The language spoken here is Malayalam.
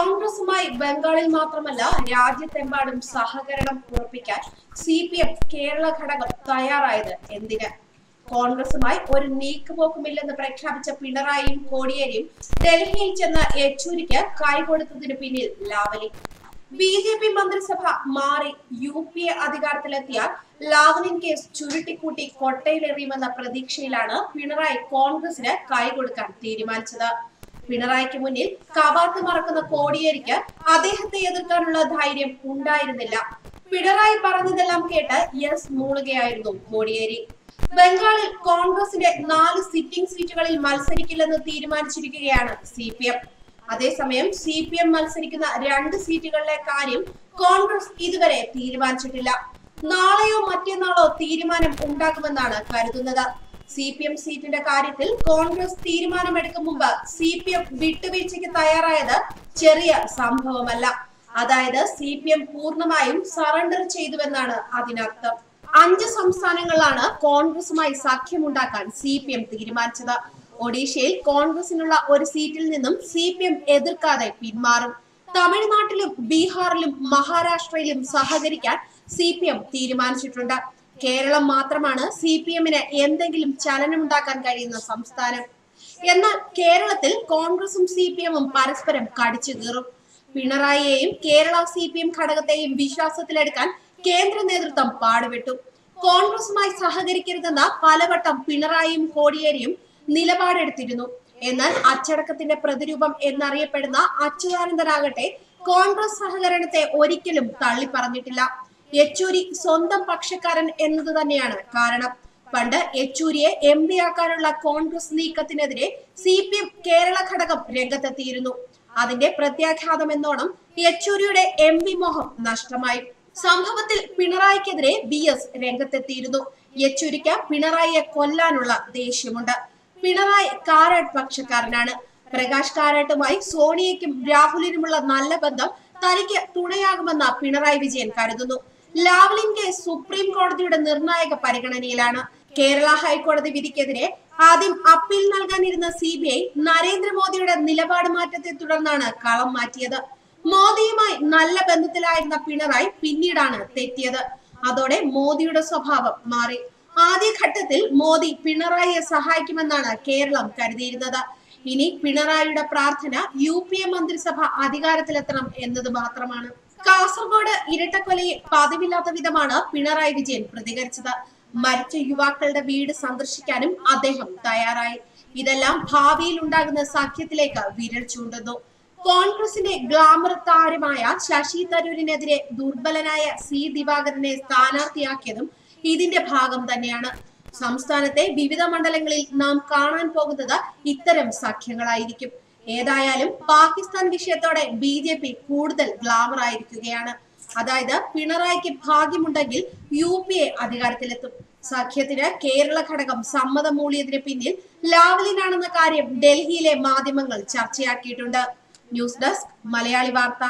കോൺഗ്രസുമായി ബംഗാളിൽ മാത്രമല്ല രാജ്യത്തെമ്പാടും സഹകരണം ഉറപ്പിക്കാൻ സി പി എം കേരള ഘടകം തയ്യാറായത് എന്തിന്? കോൺഗ്രസുമായി ഒരു നീക്കുപോക്കുമില്ലെന്ന് പ്രഖ്യാപിച്ച പിണറായിയും കോടിയേരിയും ഡൽഹിയിൽ ചെന്ന യെച്ചൂരിക്ക് കൈകൊടുത്തതിന് പിന്നിൽ ലാവലി. ബി ജെ പി മന്ത്രിസഭ മാറി യു പി എ അധികാരത്തിലെത്തിയാൽ ലാവ്ലിൻ കേസ് ചുരുട്ടിക്കൂട്ടി കൊട്ടയിലെറിയുമെന്ന പ്രതീക്ഷയിലാണ് പിണറായി കോൺഗ്രസിന് കൈകൊടുക്കാൻ തീരുമാനിച്ചത്. പിണറായിക്ക് മുന്നിൽ കവാത്ത് മറക്കുന്ന കോടിയേരിക്ക് അദ്ദേഹത്തെ എതിർക്കാനുള്ള ധൈര്യം ഉണ്ടായിരുന്നില്ല. പിണറായി പറഞ്ഞതെല്ലാം കേട്ട് യെസ് മൂളുകയായിരുന്നു കോടിയേരി. ബംഗാളിൽ കോൺഗ്രസിന്റെ നാല് സിറ്റിംഗ് സീറ്റുകളിൽ മത്സരിക്കില്ലെന്ന് തീരുമാനിച്ചിരിക്കുകയാണ് സി പി എം. അതേസമയം സി പി എം മത്സരിക്കുന്ന രണ്ട് സീറ്റുകളിലെ കാര്യം കോൺഗ്രസ് ഇതുവരെ തീരുമാനിച്ചിട്ടില്ല. നാളെയോ മറ്റന്നാളോ തീരുമാനം ഉണ്ടാകുമെന്നാണ് കരുതുന്നത്. സി പി എം സീറ്റിന്റെ കാര്യത്തിൽ കോൺഗ്രസ് തീരുമാനമെടുക്കും മുമ്പ് സി പി എം വിട്ടുവീഴ്ചയ്ക്ക് തയ്യാറായത് ചെറിയ സംഭവമല്ല. അതായത് സി പി എം പൂർണമായും സറണ്ടർ ചെയ്തുവെന്നാണ് അതിനർത്ഥം. അഞ്ച് സംസ്ഥാനങ്ങളിലാണ് കോൺഗ്രസുമായി സഖ്യമുണ്ടാക്കാൻ സി പി എം തീരുമാനിച്ചത്. ഒഡീഷയിൽ കോൺഗ്രസിനുള്ള ഒരു സീറ്റിൽ നിന്നും സി പി എം എതിർക്കാതെ പിന്മാറും. തമിഴ്നാട്ടിലും ബീഹാറിലും മഹാരാഷ്ട്രയിലും സഹകരിക്കാൻ സി പി എം തീരുമാനിച്ചിട്ടുണ്ട്. കേരളം മാത്രമാണ് സി പി എമ്മിന് എന്തെങ്കിലും ചലനമുണ്ടാക്കാൻ കഴിയുന്ന സംസ്ഥാനം. എന്നാൽ കേരളത്തിൽ കോൺഗ്രസും സി പി എമ്മും പരസ്പരം കടിച്ചു കീറും. പിണറായിയെയും കേരള സി പി എം ഘടകത്തെയും വിശ്വാസത്തിലെടുക്കാൻ കേന്ദ്ര നേതൃത്വം പാടുപെട്ടു. കോൺഗ്രസുമായി സഹകരിക്കരുതെന്ന പലവട്ടം പിണറായിയും കോടിയേരിയും നിലപാടെടുത്തിരുന്നു. എന്നാൽ അച്ചടക്കത്തിന്റെ പ്രതിരൂപം എന്നറിയപ്പെടുന്ന അച്യുതാനന്ദനാകട്ടെ കോൺഗ്രസ് സഹകരണത്തെ ഒരിക്കലും തള്ളി പറഞ്ഞിട്ടില്ല യെച്ചൂരി സ്വന്തം പക്ഷക്കാരൻ എന്നത് തന്നെയാണ്. കാരണം പണ്ട് യെച്ചൂരിയെ എം പി ആക്കാനുള്ള കോൺഗ്രസ് നീക്കത്തിനെതിരെ സി പി എം കേരള ഘടകം രംഗത്തെത്തിയിരുന്നു. അതിന്റെ പ്രത്യാഘാതം എന്നോണം യെച്ചൂരിയുടെ എം പി മോഹം നഷ്ടമായി. സംഭവത്തിൽ പിണറായിക്കെതിരെ ബി എസ് രംഗത്തെത്തിയിരുന്നു. യെച്ചൂരിക്ക് പിണറായിയെ കൊല്ലാനുള്ള ദേഷ്യമുണ്ട്. പിണറായി കാരാട്ട് പക്ഷക്കാരനാണ്. പ്രകാശ് കാരാട്ടുമായി സോണിയയ്ക്കും രാഹുലിനുമുള്ള നല്ല ബന്ധം തനിക്ക് തുണയാകുമെന്ന് പിണറായി വിജയൻ കരുതുന്നു. ലാവ്ലിൻ കേസ് സുപ്രീം കോടതിയുടെ നിർണായക പരിഗണനയിലാണ് കേരള ഹൈക്കോടതി വിധിക്കെതിരെ ആദ്യം അപ്പീൽ നൽകാനിരുന്ന സി ബി ഐ നരേന്ദ്രമോദിയുടെ നിലപാട് മാറ്റത്തെ തുടർന്നാണ് കളം മാറ്റിയത്. മോദിയുമായി നല്ല ബന്ധത്തിലായിരുന്ന പിണറായി പിന്നീടാണ് തെറ്റിയത്. അതോടെ മോദിയുടെ സ്വഭാവം മാറി. ആദ്യഘട്ടത്തിൽ മോദി പിണറായിയെ സഹായിക്കുമെന്നാണ് കേരളം കരുതിയിരുന്നത്. ഇനി പിണറായിയുടെ പ്രാർത്ഥന യു പി എ മന്ത്രിസഭ അധികാരത്തിലെത്തണം എന്നത് മാത്രമാണ്. കാസർഗോഡ് ഇരട്ടക്കൊലയിൽ പതിവില്ലാത്ത വിധമാണ് പിണറായി വിജയൻ പ്രതികരിച്ചത്. മരിച്ച യുവാക്കളുടെ വീട് സന്ദർശിക്കാനും അദ്ദേഹം തയ്യാറായി. ഇതെല്ലാം ഭാവിയിൽ ഉണ്ടാകുന്ന സഖ്യത്തിലേക്ക് വിരൽ ചൂണ്ടുന്നു. കോൺഗ്രസിന്റെ ഗ്ലാമർ താരമായ ശശി തരൂരിനെതിരെ ദുർബലനായ സി ദിവാകരനെ സ്ഥാനാർത്ഥിയാക്കിയതും ഇതിന്റെ ഭാഗം തന്നെയാണ്. സംസ്ഥാനത്തെ വിവിധ മണ്ഡലങ്ങളിൽ നാം കാണാൻ പോകുന്നത് ഇത്തരം സഖ്യങ്ങളായിരിക്കും. ഏതായാലും പാകിസ്ഥാൻ വിഷയത്തോടെ ബി ജെ പി കൂടുതൽ ഗ്ലാമർ ആയിരിക്കുകയാണ്. അതായത് പിണറായിക്ക് ഭാഗ്യമുണ്ടെങ്കിൽ യു പി എ അധികാരത്തിലെത്തും. സഖ്യത്തിന് കേരള ഘടകം സമ്മതം മൂളിയതിന് പിന്നിൽ ലാവലിനാണെന്ന കാര്യം ഡൽഹിയിലെ മാധ്യമങ്ങൾ ചർച്ചയാക്കിയിട്ടുണ്ട്. ന്യൂസ് ഡെസ്ക് മലയാളി വാർത്ത.